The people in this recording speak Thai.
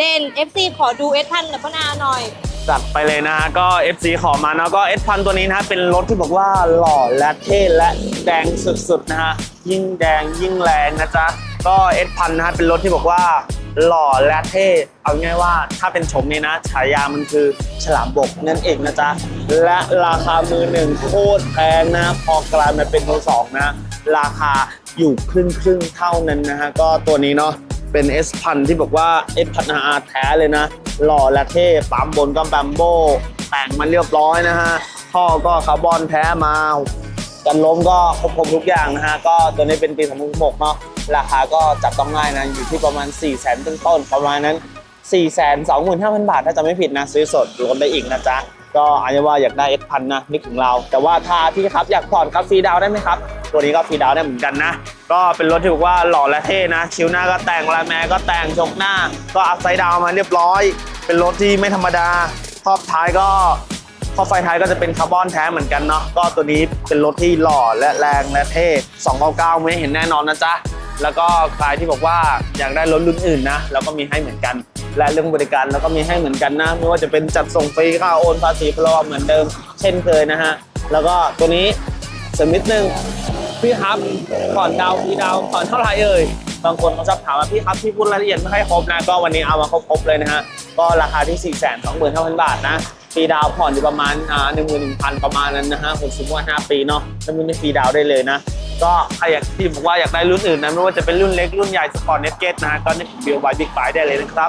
เด่น FC ขอดูเอสพันกับป้านาหน่อย จัดไปเลยนะฮะก็ FC ขอมานะก็ S พันตัวนี้นะฮะเป็นรถที่บอกว่าหล่อและเท่และแดงสุดๆนะฮะยิ่งแดงยิ่งแรงนะจ๊ะก็ S พันนะฮะเป็นรถที่บอกว่าหล่อและเท่เอาง่ายว่าถ้าเป็นชมนี้นะฉายามันคือฉลามบกนั่นเองนะจ๊ะและราคามือหนึ่งโคตรแพงนะพอกลายมาเป็นมือสองนะ ราคาอยู่ครึ่งครึ่งๆเท่านั้นนะฮะก็ตัวนี้เนาะ เป็น S พันที่บอกว่า S พันอาแท้เลยนะ หล่อและเท่ปั๊มบนก็แบมโบแต่งมันเรียบร้อยนะฮะท่อก็คาร์บอนแท้มากันล้มก็ครบครบทุกอย่างนะฮะ ก็ตัวนี้เป็นปี2016เนาะราคาก็จับต้องง่ายนะ อยู่ที่ประมาณ 4 0 0 0 0 0ต้นต้นๆประมาณนั้น 4 2 5 0 0 0 บาท ถ้าจะไม่ผิดนะ ซื้อสดลดได้อีกนะจ๊ะ ก็อาจจะว่าอยากได้ S พันนะนึกถึงเรา แต่ว่าถ้าพี่ครับอยากผ่อนครับฟรีดาวได้ไหมครับ ตัวนี้ก็ฟรีดาวน์ได้เหมือนกันนะ ก็เป็นรถที่บอกว่าหล่อและเท่นะชิวหน้าก็แต่งลายแมก็แต่งชกหน้า ก็อัพไซด์ดาวมาเรียบร้อย เป็นรถที่ไม่ธรรมดาครอบท้ายก็ข้อไฟท้ายก็จะเป็นคาร์บอนแท้เหมือนกันเนาะก็ตัวนี้เป็นรถที่หล่อและแรงและเท่299ไม่เห็นแน่นอนนะจ๊ะแล้วก็ใครที่บอกว่าอยากได้รถรุ่นอื่นนะเราก็มีให้เหมือนกัน และเรื่องบริการเราก็มีให้เหมือนกันนะไม่ว่าจะเป็นจัดส่งฟรีค่าโอนภาษีพลอเหมือนเดิม เช่นเคยนะฮะแล้วก็ตัวนี้เสริมนิดนึง พี่ครับผ่อนดาวพี่ดาวน์ผ่อนเท่าไหร่เอ่ยบางคนเขาชอบถามว่าพี่ครับพี่พูดรายละเอียดไม่ค่อยครบนะก็วันนี้เอามาครบๆเลยนะฮะก็ราคาที่ 4 2 5 0 0 0 บาทนะฟรีดาวผ่อนอยู่ประมาณอ่าหนึ่งหมื่นหนึ่งพันประมาณนั้นนะฮะผมสมมติว่าห้าปีเนาะถ้ไม่ฟรีดาวได้เลยนะ ก็ใครอยากที่บอกว่าอยากได้รุ่นอื่นนะไม่ว่าจะเป็นรุ่นเล็กรุ่นใหญ่สปอร์ตเน็ตเกตนะฮะก็นี่บิวไวบิ๊กไบได้เลยนะครับ